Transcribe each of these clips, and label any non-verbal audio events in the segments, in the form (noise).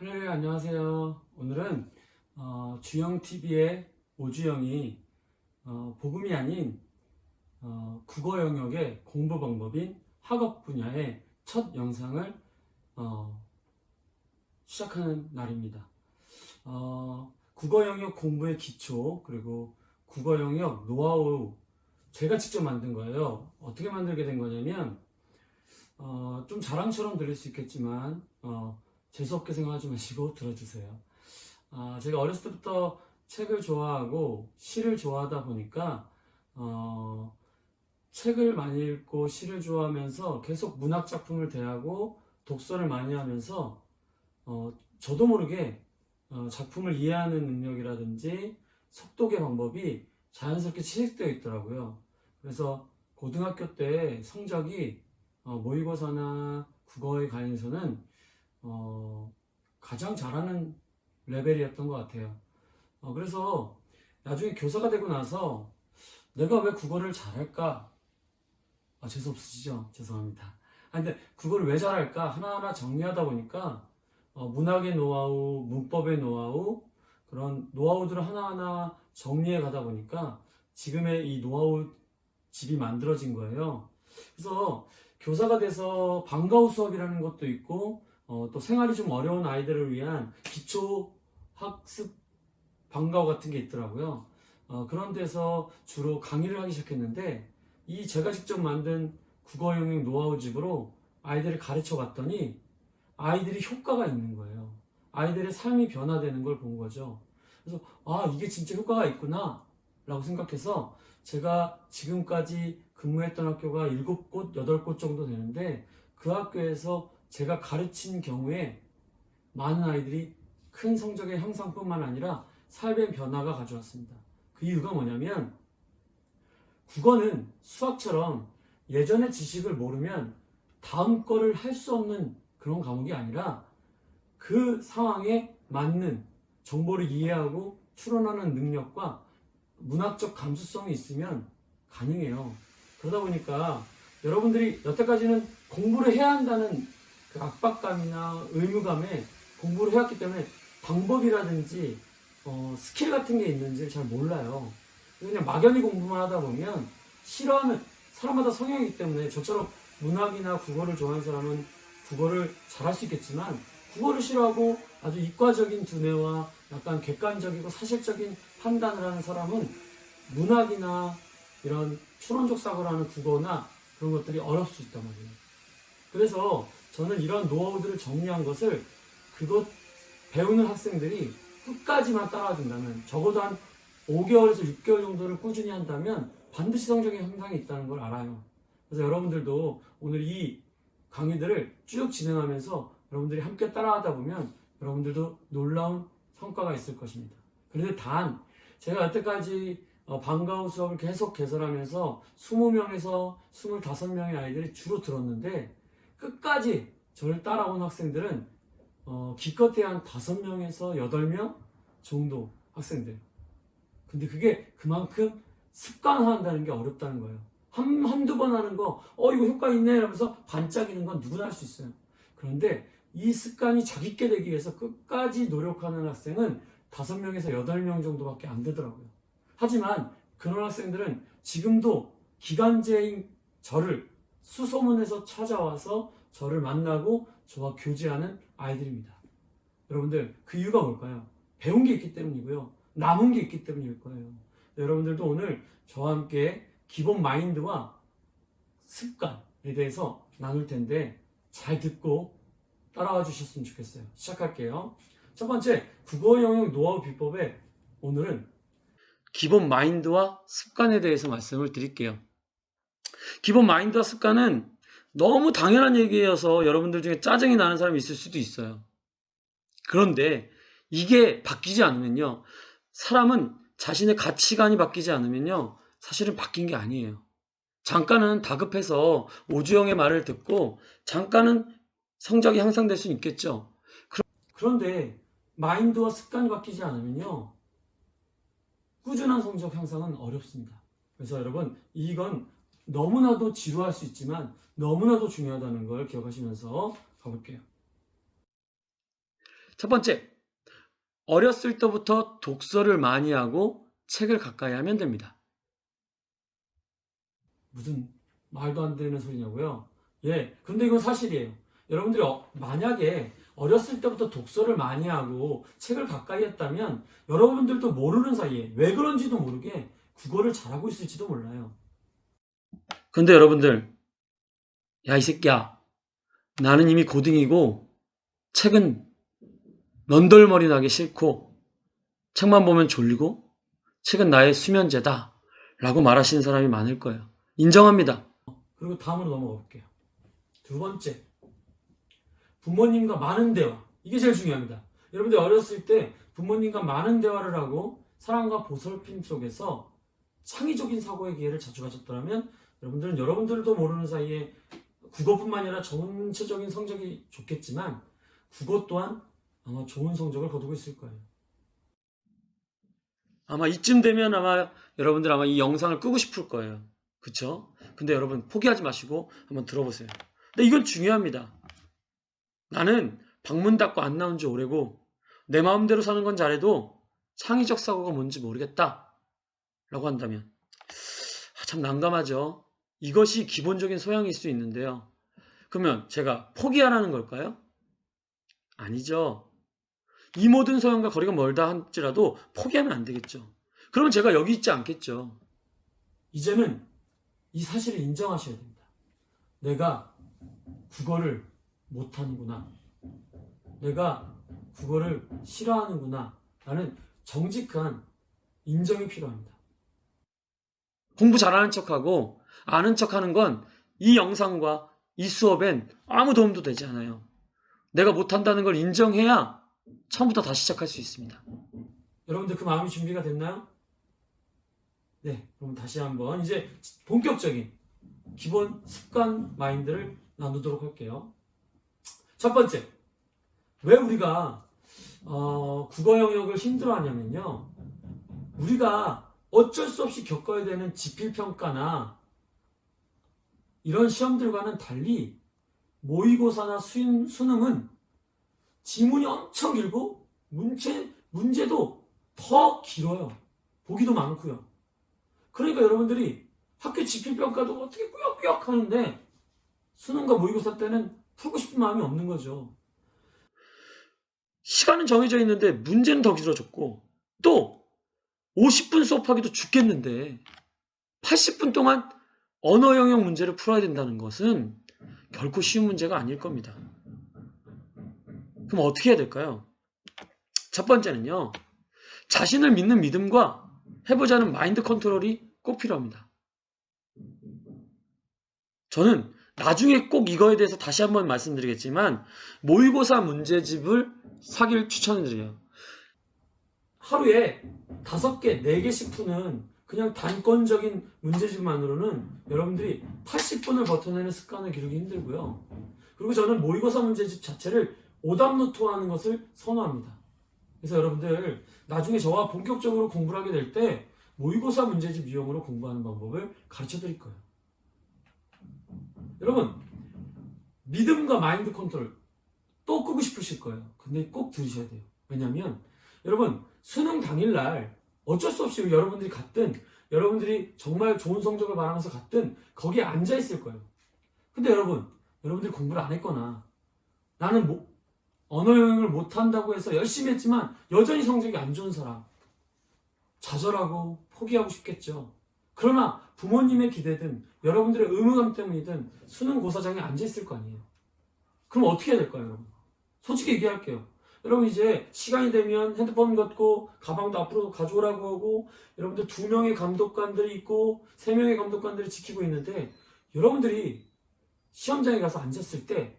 할렐루야 안녕하세요. 오늘은 어, 주영 TV의 오주영이 어, 복음이 아닌 어, 국어 영역의 공부 방법인 학업 분야의 첫 영상을 어, 시작하는 날입니다. 어, 국어 영역 공부의 기초 그리고 국어 영역 노하우 제가 직접 만든 거예요. 어떻게 만들게 된 거냐면 어, 좀 자랑처럼 들릴 수 있겠지만 어, 재수없게 생각하지 마시고 (laughs) 들어주세요. 아, 제가 어렸을 때부터 책을 좋아하고 시를 좋아하다 보니까 어, 책을 많이 읽고 시를 좋아하면서 계속 문학 작품을 대하고 독서를 많이 하면서 어, 저도 모르게 어, 작품을 이해하는 능력이라든지 속독의 방법이 자연스럽게 취직되어 있더라고요. 그래서 고등학교 때 성적이 어, 모의고사나 국어에 관해서는 어, 가장 잘하는 레벨이었던 것 같아요. 어, 그래서 나중에 교사가 되고 나서 내가 왜 국어를 잘할까? 아, 재수 없으시죠? 죄송합니다. 아, 근데 국어를 왜 잘할까? 하나하나 정리하다 보니까 어, 문학의 노하우, 문법의 노하우, 그런 노하우들을 하나하나 정리해 가다 보니까 지금의 이 노하우 집이 만들어진 거예요. 그래서 교사가 돼서 방과후 수업이라는 것도 있고 어, 또 생활이 좀 어려운 아이들을 위한 기초 학습 방과 후 같은 게 있더라고요. 어, 그런 데서 주로 강의를 하기 시작했는데 이 제가 직접 만든 국어 영역 노하우 집으로 아이들을 가르쳐 봤더니 아이들이 효과가 있는 거예요. 아이들의 삶이 변화되는 걸 본 거죠. 그래서 아 이게 진짜 효과가 있구나 라고 생각해서 제가 지금까지 근무했던 학교가 7곳, 8곳 정도 되는데 그 학교에서 제가 가르친 경우에 많은 아이들이 큰 성적의 향상뿐만 아니라 삶의 변화가 가져왔습니다. 그 이유가 뭐냐면 국어는 수학처럼 예전의 지식을 모르면 다음 거를 할 수 없는 그런 과목이 아니라 그 상황에 맞는 정보를 이해하고 추론하는 능력과 문학적 감수성이 있으면 가능해요. 그러다 보니까 여러분들이 여태까지는 공부를 해야 한다는 그 압박감이나 의무감에 공부를 해왔기 때문에 방법이라든지 어, 스킬 같은 게 있는지 잘 몰라요. 그냥 막연히 공부만 하다 보면 싫어하는 사람마다 성향이기 때문에 저처럼 문학이나 국어를 좋아하는 사람은 국어를 잘할 수 있겠지만 국어를 싫어하고 아주 이과적인 두뇌와 약간 객관적이고 사실적인 판단을 하는 사람은 문학이나 이런 추론적 사고를 하는 국어나 그런 것들이 어렵을 수 있단 말이에요. 그래서 저는 이런 노하우들을 정리한 것을 그것 배우는 학생들이 끝까지만 따라준다면 적어도 한 5개월에서 6개월 정도를 꾸준히 한다면 반드시 성적의 향상이 있다는 걸 알아요. 그래서 여러분들도 오늘 이 강의들을 쭉 진행하면서 여러분들이 함께 따라하다 보면 여러분들도 놀라운 성과가 있을 것입니다. 그런데 단 제가 여태까지 어, 방과후 수업을 계속 개설하면서 20명에서 25명의 아이들이 주로 들었는데 끝까지 저를 따라온 학생들은 어, 기껏해야 한 5명에서 8명 정도 학생들. 근데 그게 그만큼 습관화한다는 게 어렵다는 거예요. 한, 한두 번 하는 거, 어, 이거 효과 있네. 이러면서 반짝이는 건 누구나 할 수 있어요. 그런데 이 습관이 자기게 되기 위해서 끝까지 노력하는 학생은 5명에서 8명 정도밖에 안 되더라고요. 하지만 그런 학생들은 지금도 기간제인 저를 수소문해서 찾아와서 저를 만나고 저와 교제하는 아이들입니다. 여러분들 그 이유가 뭘까요? 배운 게 있기 때문이고요. 남은 게 있기 때문일 거예요. 여러분들도 오늘 저와 함께 기본 마인드와 습관에 대해서 나눌 텐데 잘 듣고 따라와 주셨으면 좋겠어요. 시작할게요. 첫 번째, 국어 영역 노하우 비법에 오늘은 기본 마인드와 습관에 대해서 말씀을 드릴게요. 기본 마인드와 습관은 너무 당연한 얘기여서 여러분들 중에 짜증이 나는 사람이 있을 수도 있어요. 그런데 이게 바뀌지 않으면요. 사람은 자신의 가치관이 바뀌지 않으면요. 사실은 바뀐 게 아니에요. 잠깐은 다급해서 오주영의 말을 듣고 잠깐은 성적이 향상될 수 있겠죠. 그런데 마인드와 습관이 바뀌지 않으면요. 꾸준한 성적 향상은 어렵습니다. 그래서 여러분 이건 너무나도 지루할 수 있지만 너무나도 중요하다는 걸 기억하시면서 가볼게요. 첫 번째, 어렸을 때부터 독서를 많이 하고 책을 가까이 하면 됩니다. 무슨 말도 안 되는 소리냐고요? 예, 근데 이건 사실이에요. 여러분들이 어- 만약에 어렸을 때부터 독서를 많이 하고 책을 가까이 했다면 여러분들도 모르는 사이에 왜 그런지도 모르게 국어를 잘하고 있을지도 몰라요. 근데 여러분들, 야, 이 새끼야. 나는 이미 고등이고, 책은 넌덜머리 나기 싫고, 책만 보면 졸리고, 책은 나의 수면제다. 라고 말하시는 사람이 많을 거예요. 인정합니다. 그리고 다음으로 넘어가 볼게요. 두 번째, 부모님과 많은 대화. 이게 제일 중요합니다. 여러분들 어렸을 때 부모님과 많은 대화를 하고 사랑과 보살핌 속에서 창의적인 사고의 기회를 자주 가졌더라면 여러분들은 여러분들도 모르는 사이에 국어뿐만 아니라 전체적인 성적이 좋겠지만 국어 또한 아마 좋은 성적을 거두고 있을 거예요. 아마 이쯤 되면 아마 여러분들 아마 이 영상을 끄고 싶을 거예요. 그쵸? 근데 여러분 포기하지 마시고 한번 들어보세요. 근데 이건 중요합니다. 나는 방문 닫고 안 나온 지 오래고 내 마음대로 사는 건 잘해도 창의적 사고가 뭔지 모르겠다. 라고 한다면 아, 참 난감하죠. 이것이 기본적인 소양일 수 있는데요. 그러면 제가 포기하라는 걸까요? 아니죠. 이 모든 소양과 거리가 멀다 할지라도 포기하면 안 되겠죠. 그러면 제가 여기 있지 않겠죠. 이제는 이 사실을 인정하셔야 됩니다. 내가 국어를 못하는구나. 내가 국어를 싫어하는구나. 라는 정직한 인정이 필요합니다. 공부 잘하는 척하고 아는 척 하는 건 이 영상과 이 수업엔 아무 도움도 되지 않아요. 내가 못한다는 걸 인정해야 처음부터 다시 시작할 수 있습니다. 여러분들 그 마음이 준비가 됐나요? 네, 그럼 다시 한번 이제 본격적인 기본 습관 마인드를 나누도록 할게요. 첫 번째, 왜 우리가 어, 국어 영역을 힘들어하냐면요. 우리가 어쩔 수 없이 겪어야 되는 지필 평가나 이런 시험들과는 달리 모의고사나 수능, 수능은 지문이 엄청 길고 문제, 문제도 더 길어요. 보기도 많고요. 그러니까 여러분들이 학교 지필평가도 어떻게 꾸역꾸역 하는데 수능과 모의고사 때는 풀고 싶은 마음이 없는 거죠. 시간은 정해져 있는데 문제는 더 길어졌고 또 50분 수업하기도 죽겠는데 80분 동안 언어 영역 문제를 풀어야 된다는 것은 결코 쉬운 문제가 아닐 겁니다. 그럼 어떻게 해야 될까요? 첫 번째는요. 자신을 믿는 믿음과 해보자는 마인드 컨트롤이 꼭 필요합니다. 저는 나중에 꼭 이거에 대해서 다시 한번 말씀드리겠지만 모의고사 문제집을 사기를 추천드려요. 하루에 다섯 개, 네 개씩 푸는 그냥 단건적인 문제집만으로는 여러분들이 80분을 버텨내는 습관을 기르기 힘들고요. 그리고 저는 모의고사 문제집 자체를 오답 노트화하는 것을 선호합니다. 그래서 여러분들 나중에 저와 본격적으로 공부를 하게 될 때 모의고사 문제집 이용으로 공부하는 방법을 가르쳐 드릴 거예요. 여러분, 믿음과 마인드 컨트롤 또 끄고 싶으실 거예요. 근데 꼭 들으셔야 돼요. 왜냐면 여러분 수능 당일날 어쩔 수 없이 여러분들이 갔든 여러분들이 정말 좋은 성적을 바라면서 갔든 거기에 앉아 있을 거예요. 근데 여러분 여러분들이 공부를 안 했거나 나는 뭐- 언어 영역을 못 한다고 해서 열심히 했지만 여전히 성적이 안 좋은 사람 좌절하고 포기하고 싶겠죠. 그러나 부모님의 기대든 여러분들의 의무감 때문이든 수능 고사장에 앉아 있을 거 아니에요. 그럼 어떻게 해야 될까요, 여러분? 솔직히 얘기할게요. 여러분 이제 시간이 되면 핸드폰 갖고 가방도 앞으로 가져오라고 하고 여러분들 두 명의 감독관들이 있고 세 명의 감독관들이 지키고 있는데 여러분들이 시험장에 가서 앉았을 때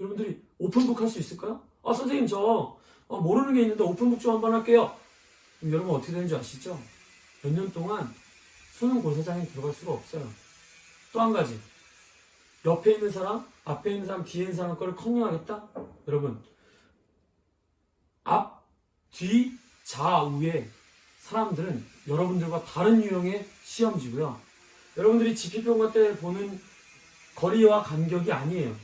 여러분들이 오픈북 할 수 있을까요? 아 선생님 저 어, 모르는 게 있는데 오픈북 좀 한번 할게요. 그럼 여러분 어떻게 되는지 아시죠? 몇 년 동안 수능 고사장에 들어갈 수가 없어요. 또 한 가지 옆에 있는 사람, 앞에 있는 사람, 뒤에 있는 사람 거를 컨닝하겠다? 여러분, 앞, 뒤, 좌우의 사람들은 여러분들과 다른 유형의 시험지고요. 여러분들이 지필평가 때 보는 거리와 간격이 아니에요.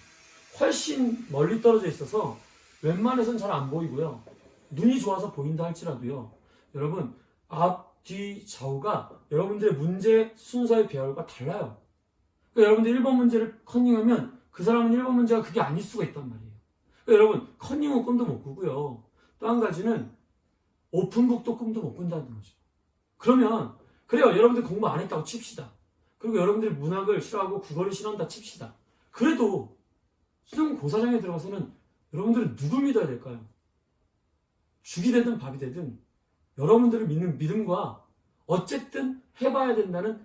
훨씬 멀리 떨어져 있어서 웬만해선 잘 안 보이고요. 눈이 좋아서 보인다 할지라도요. 여러분 앞, 뒤, 좌우가 여러분들의 문제 순서의 배열과 달라요. 그러니까 여러분들 1번 문제를 컨닝하면 그 사람은 1번 문제가 그게 아닐 수가 있단 말이에요. 그러니까 여러분 컨닝은 꿈도 못 꾸고요. 또 한 가지는 오픈북도 꿈도 못 꾼다는 거죠. 그러면 그래요. 여러분들 공부 안 했다고 칩시다. 그리고 여러분들이 문학을 싫어하고 국어를 싫어한다 칩시다. 그래도 수능 고사장에 들어가서는 여러분들은 누굴 믿어야 될까요? 죽이 되든 밥이 되든 여러분들을 믿는 믿음과 어쨌든 해봐야 된다는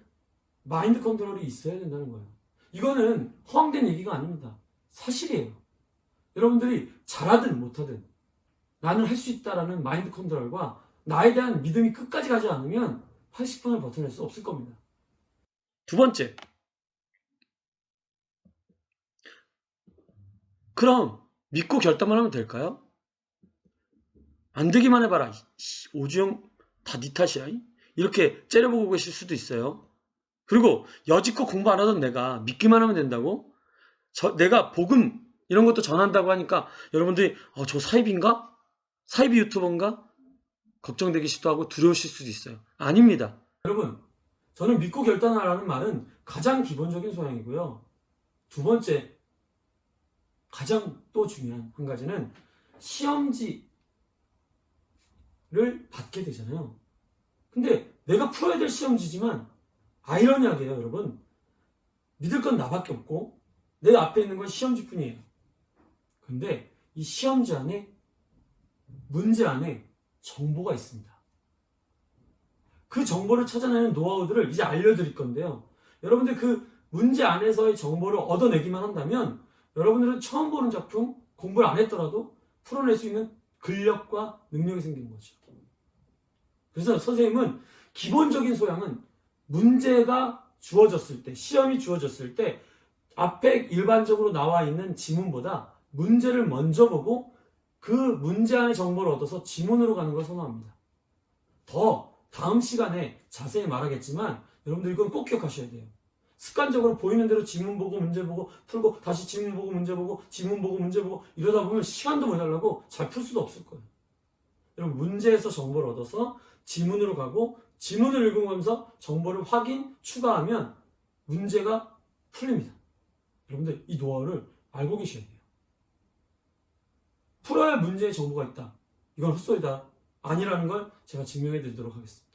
마인드 컨트롤이 있어야 된다는 거예요. 이거는 허황된 얘기가 아닙니다. 사실이에요. 여러분들이 잘하든 못하든 나는 할 수 있다라는 마인드 컨트롤과 나에 대한 믿음이 끝까지 가지 않으면 80분을 버텨낼 수 없을 겁니다. 두 번째. 그럼 믿고 결단만 하면 될까요? 안 되기만 해봐라. 씨, 오주영 다 네 탓이야. 이? 이렇게 째려보고 계실 수도 있어요. 그리고 여지껏 공부 안 하던 내가 믿기만 하면 된다고? 저, 내가 복음 이런 것도 전한다고 하니까 여러분들이 어, 저 사입인가? 사입이 유튜버인가? 걱정되기도 하고 두려우실 수도 있어요. 아닙니다. 여러분, 저는 믿고 결단하라는 말은 가장 기본적인 소양이고요. 두 번째, 가장 또 중요한 한 가지는 시험지를 받게 되잖아요. 근데 내가 풀어야 될 시험지지만 아이러니하게요, 여러분. 믿을 건 나밖에 없고 내 앞에 있는 건 시험지뿐이에요. 근데 이 시험지 안에 문제 안에 정보가 있습니다. 그 정보를 찾아내는 노하우들을 이제 알려드릴 건데요. 여러분들 그 문제 안에서의 정보를 얻어내기만 한다면 여러분들은 처음 보는 작품 공부를 안 했더라도 풀어낼 수 있는 근력과 능력이 생기는 거죠. 그래서 선생님은 기본적인 소양은 문제가 주어졌을 때, 시험이 주어졌을 때 앞에 일반적으로 나와 있는 지문보다 문제를 먼저 보고 그 문제 안의 정보를 얻어서 지문으로 가는 걸 선호합니다. 더 다음 시간에 자세히 말하겠지만 여러분들 이건 꼭 기억하셔야 돼요. 습관적으로 보이는 대로 지문 보고 문제 보고 풀고 다시 지문 보고 문제 보고 지문 보고 문제 보고 이러다 보면 시간도 모자라고 잘 풀 수도 없을 거예요. 여러분 문제에서 정보를 얻어서 지문으로 가고 지문을 읽으면서 정보를 확인, 추가하면 문제가 풀립니다. 여러분들 이 노하우를 알고 계셔야 돼요. 풀어야 할 문제의 정보가 있다. 이건 헛소리다. 아니라는 걸 제가 증명해 드리도록 하겠습니다.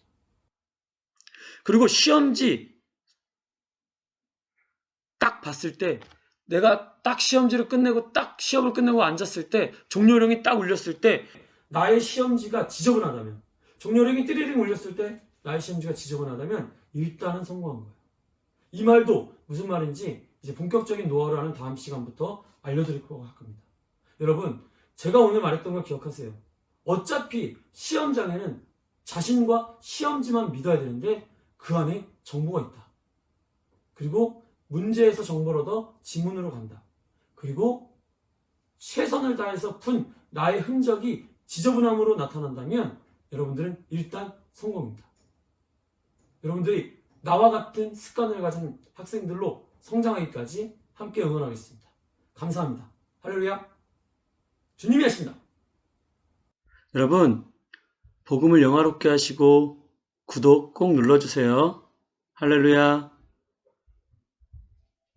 그리고 시험지 딱 봤을 때 내가 딱 시험지를 끝내고 딱 시험을 끝내고 앉았을 때 종료령이 딱 울렸을 때 나의 시험지가 지저분하다면 종료령이 띠리링 울렸을 때 나의 시험지가 지저분하다면 일단은 성공한 거예요. 이 말도 무슨 말인지 이제 본격적인 노하우를 하는 다음 시간부터 할 겁니다. 여러분 제가 오늘 말했던 걸 기억하세요. 어차피 시험장에는 자신과 시험지만 믿어야 되는데 그 안에 정보가 있다. 그리고 문제에서 정보를 얻어 지문으로 간다. 그리고 최선을 다해서 푼 나의 흔적이 지저분함으로 나타난다면 여러분들은 일단 성공입니다. 여러분들이 나와 같은 습관을 가진 학생들로 성장하기까지 함께 응원하겠습니다. 감사합니다. 할렐루야. 주님이 하십니다. 여러분 복음을 영화롭게 하시고 구독 꼭 눌러주세요. 할렐루야.